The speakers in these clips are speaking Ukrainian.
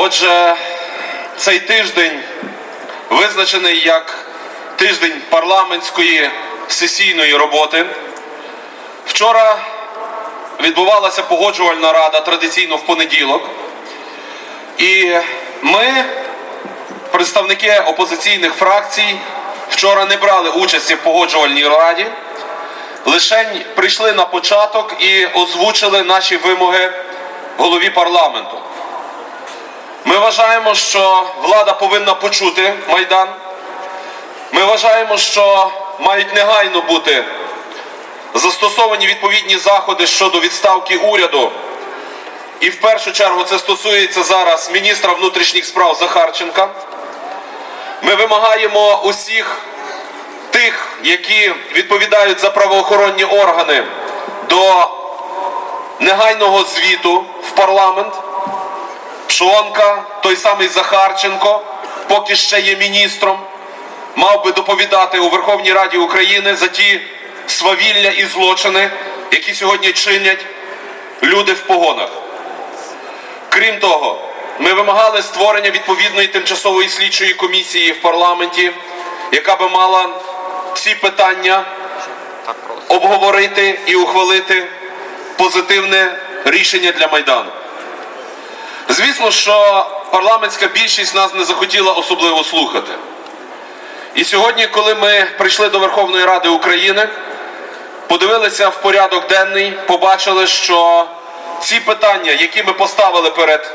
Отже, цей тиждень визначений як тиждень парламентської сесійної роботи. Вчора відбувалася погоджувальна рада традиційно в понеділок. І ми, представники опозиційних фракцій, вчора не брали участі в погоджувальній раді, лише прийшли на початок і озвучили наші вимоги голові парламенту. Ми вважаємо, що влада повинна почути Майдан. Ми вважаємо, що мають негайно бути застосовані відповідні заходи щодо відставки уряду. І в першу чергу це стосується зараз міністра внутрішніх справ Захарченка. Ми вимагаємо усіх тих, які відповідають за правоохоронні органи, до негайного звіту в парламент. Пшонка, той самий Захарченко, поки ще є міністром, мав би доповідати у Верховній Раді України за ті свавілля і злочини, які сьогодні чинять люди в погонах. Крім того, ми вимагали створення відповідної тимчасової слідчої комісії в парламенті, яка би мала ці питання обговорити і ухвалити позитивне рішення для Майдану. Звісно, що парламентська більшість нас не захотіла особливо слухати. І сьогодні, коли ми прийшли до Верховної Ради України, подивилися в порядок денний, побачили, що ці питання, які ми поставили перед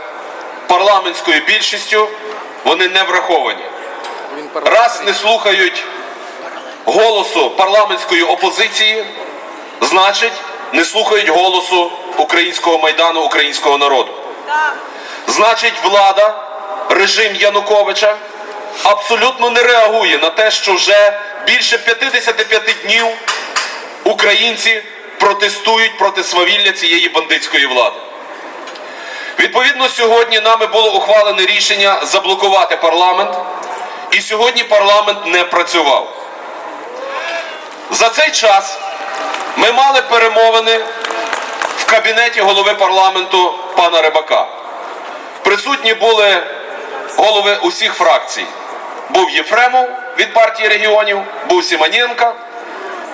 парламентською більшістю, вони не враховані. Раз не слухають голосу парламентської опозиції, значить не слухають голосу українського майдану, українського народу. Значить, влада, режим Януковича абсолютно не реагує на те, що вже більше 55 днів українці протестують проти свавілля цієї бандитської влади. Відповідно, сьогодні нами було ухвалене рішення заблокувати парламент, і сьогодні парламент не працював. За цей час ми мали перемовини в кабінеті голови парламенту пана Рибака. Присутні були голови усіх фракцій. Був Єфремов від партії регіонів, був Сімоненко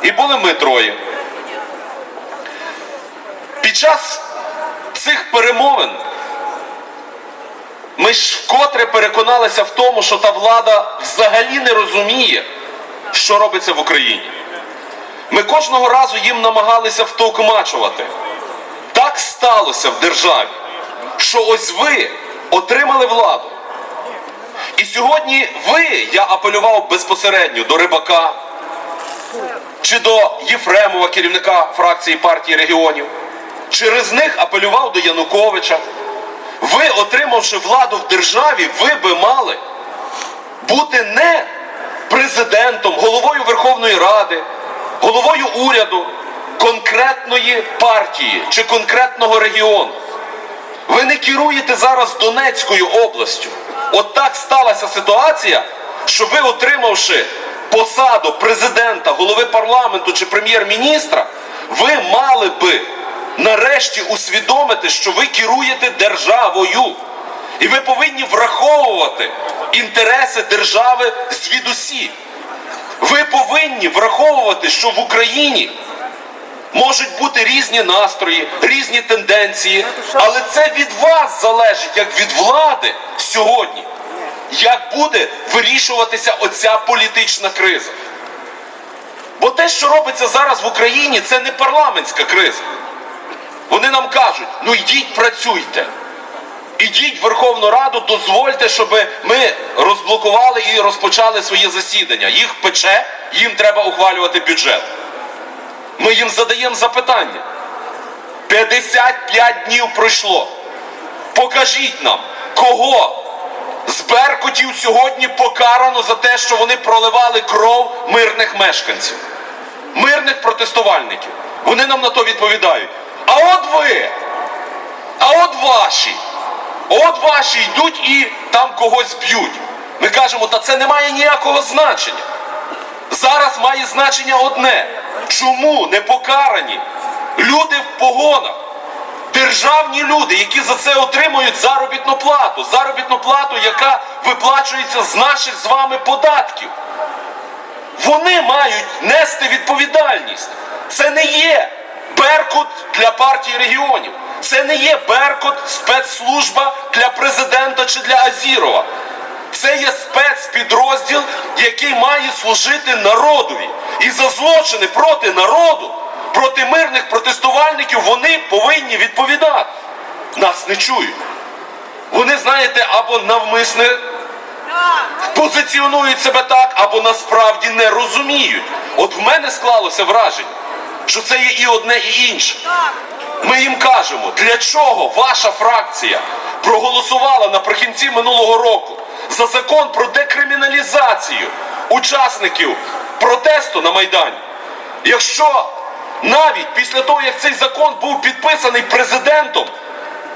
і були ми троє. Під час цих перемовин ми ж вкотре переконалися в тому, що та влада взагалі не розуміє, що робиться в Україні. Ми кожного разу їм намагалися втовкмачувати. Так сталося в державі, що ось ви отримали владу. І сьогодні ви, я апелював безпосередньо до Рибака чи до Єфремова, керівника фракції партії регіонів, через них апелював до Януковича. Ви, отримавши владу в державі, ви би мали бути не президентом, головою Верховної Ради, головою уряду конкретної партії чи конкретного регіону. Ви не керуєте зараз Донецькою областю. От так сталася ситуація, що ви, отримавши посаду президента, голови парламенту чи прем'єр-міністра, ви мали би нарешті усвідомити, що ви керуєте державою. І ви повинні враховувати інтереси держави звідусі. Ви повинні враховувати, що в Україні можуть бути різні настрої, різні тенденції, але це від вас залежить, як від влади сьогодні, як буде вирішуватися оця політична криза. Бо те, що робиться зараз в Україні, це не парламентська криза. Вони нам кажуть, ну йдіть працюйте. Ідіть в Верховну Раду, дозвольте, щоб ми розблокували і розпочали своє засідання. Їх пече, їм треба ухвалювати бюджет. Ми їм задаємо запитання. 55 днів пройшло. Покажіть нам, кого з Беркутів сьогодні покарано за те, що вони проливали кров мирних мешканців, мирних протестувальників. Вони нам на то відповідають. А от ви, а от ваші, от ваші йдуть і там когось б'ють. Ми кажемо, та це не має ніякого значення. Зараз має значення одне. Чому не покарані люди в погонах? державні люди, які за це отримують заробітну плату, заробітну плату, яка виплачується з наших з вами податків. Вони мають нести відповідальність. Це не є Беркут для партії регіонів. Це не є Беркут спецслужба для президента чи для Азірова. Це є спецпідрозділ, який має служити народові. І за злочини проти народу, проти мирних протестувальників вони повинні відповідати. Нас не чують. Вони, знаєте, або навмисне позиціонують себе так, або насправді не розуміють. От в мене склалося враження, що це є і одне, і інше. Ми їм кажемо, для чого ваша фракція проголосувала наприкінці минулого року за закон про декриміналізацію учасників протесту на Майдані. Якщо навіть після того, як цей закон був підписаний президентом,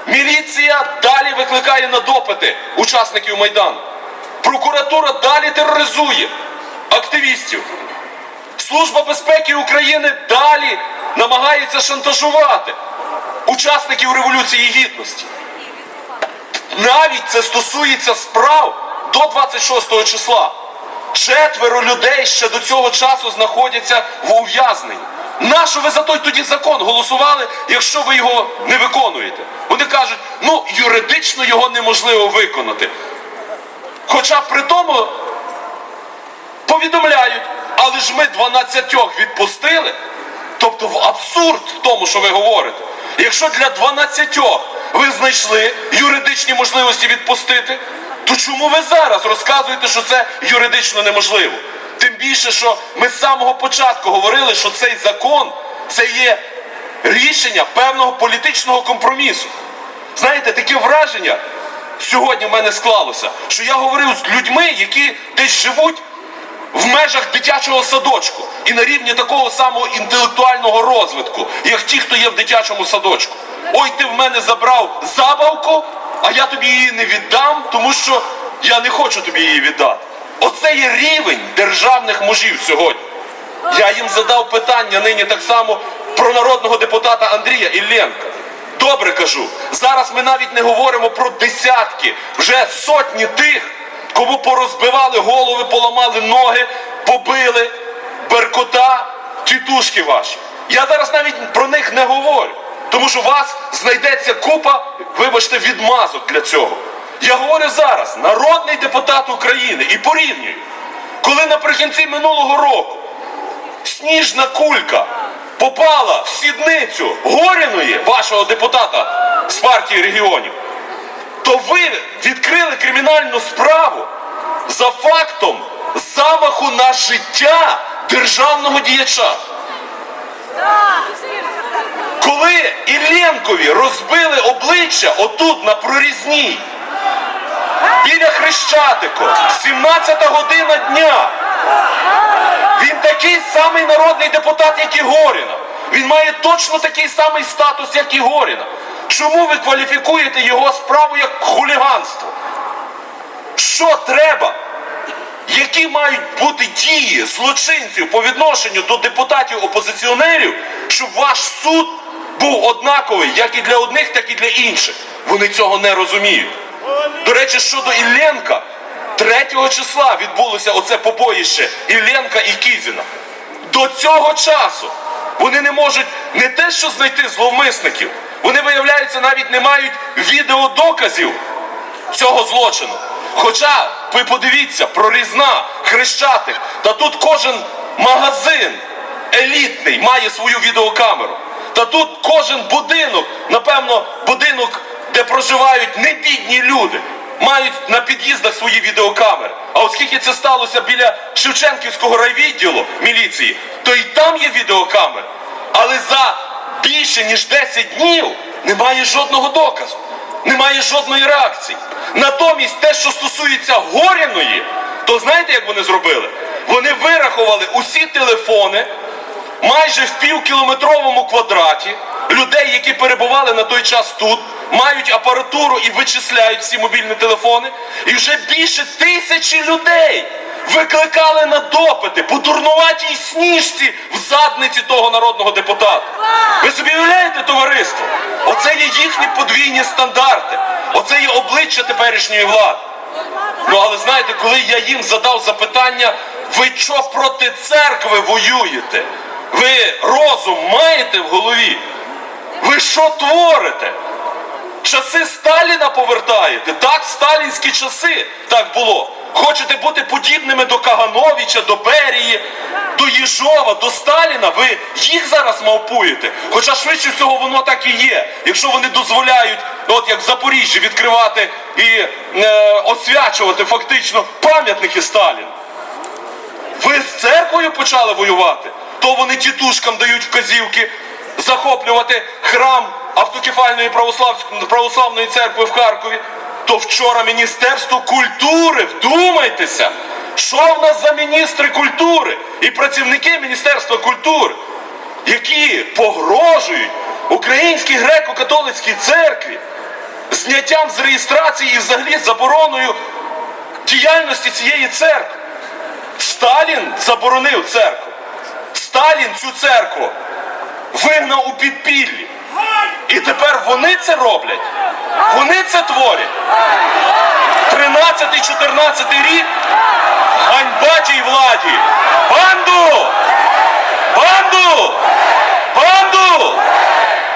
міліція далі викликає на допити учасників Майдану. Прокуратура далі тероризує активістів. Служба безпеки України далі намагається шантажувати учасників Революції Гідності. Навіть це стосується справ до 26 числа. Четверо людей ще до цього часу знаходяться в ув'язненні. Нащо ви за той тоді закон голосували, якщо ви його не виконуєте? Вони кажуть, ну юридично його неможливо виконати. Хоча при тому повідомляють, але ж ми 12 відпустили. Тобто в абсурд в тому, що ви говорите. Якщо для 12 ви знайшли юридичні можливості відпустити, то чому ви зараз розказуєте, що це юридично неможливо? Тим більше, що ми з самого початку говорили, що цей закон це є рішення певного політичного компромісу. Знаєте, таке враження сьогодні в мене склалося, що я говорив з людьми, які десь живуть в межах дитячого садочку і на рівні такого самого інтелектуального розвитку, як ті, хто є в дитячому садочку. Ой, ти в мене забрав забавку, а я тобі її не віддам, тому що я не хочу тобі її віддати. Оце є рівень державних мужів сьогодні. Я їм задав питання нині так само про народного депутата Андрія Ілленка. Добре кажу, зараз ми навіть не говоримо про десятки, вже сотні тих, кому порозбивали голови, поламали ноги, побили, беркота, тітушки ваші. Я зараз навіть про них не говорю, тому що у вас знайдеться купа, вибачте, відмазок для цього. Я говорю зараз, народний депутат України і порівнюю, коли наприкінці минулого року сніжна кулька попала в сідницю Горіної, вашого депутата з партії регіонів, то ви відкрили кримінальну справу за фактом замаху на життя державного діяча. Коли Ілленкові розбили обличчя отут на прорізній, біля Хрещатику, 17 година дня, він такий самий народний депутат, як і Горіна. Він має точно такий самий статус, як і Горіна. Чому ви кваліфікуєте його справу як хуліганство? Що треба? Які мають бути дії злочинців по відношенню до депутатів-опозиціонерів, щоб ваш суд був однаковий як і для одних, так і для інших? Вони цього не розуміють. До речі, щодо Ілленка, 3 числа відбулося оце побоїще Ілленка і Кізіна. До цього часу вони не можуть не те, що знайти зловмисників, вони, виявляється, навіть не мають відеодоказів цього злочину. Хоча, ви подивіться, прорізна, хрещатик, та тут кожен магазин елітний має свою відеокамеру. Та тут кожен будинок, напевно, будинок, де проживають не бідні люди, мають на під'їздах свої відеокамери. А оскільки це сталося біля Шевченківського райвідділу міліції, то і там є відеокамери. Але за більше ніж 10 днів немає жодного доказу, немає жодної реакції. Натомість те, що стосується Горяної, то знаєте, як вони зробили? Вони вирахували усі телефони майже в півкілометровому квадраті людей, які перебували на той час тут, мають апаратуру і вичисляють всі мобільні телефони. І вже більше тисячі людей викликали на допити по дурнуватій сніжці в задниці того народного депутата. Ви собі уявляєте, товариство? Оце є їхні подвійні стандарти. Оце є обличчя теперішньої влади. Ну але знаєте, коли я їм задав запитання, ви що проти церкви воюєте? Ви розум маєте в голові? Ви що творите? Часи Сталіна повертаєте? Так, в сталінські часи так було. Хочете бути подібними до Кагановича, до Берії, до Єжова, до Сталіна? Ви їх зараз мавпуєте. Хоча швидше всього воно так і є. Якщо вони дозволяють, от як в Запоріжжі, відкривати і е, освячувати фактично пам'ятники Сталіна. Ви з церквою почали воювати? То вони тітушкам дають вказівки захоплювати храм автокефальної православної церкви в Харкові. То вчора Міністерство культури, вдумайтеся, що в нас за міністри культури і працівники Міністерства культури, які погрожують українській греко-католицькій церкві зняттям з реєстрації і взагалі забороною діяльності цієї церкви. Сталін заборонив церкву. Сталін цю церкву вигнав у підпіллі. І тепер вони це роблять. Вони це творять. 13-14 рік ганьба тій владі. Банду! Банду! Банду!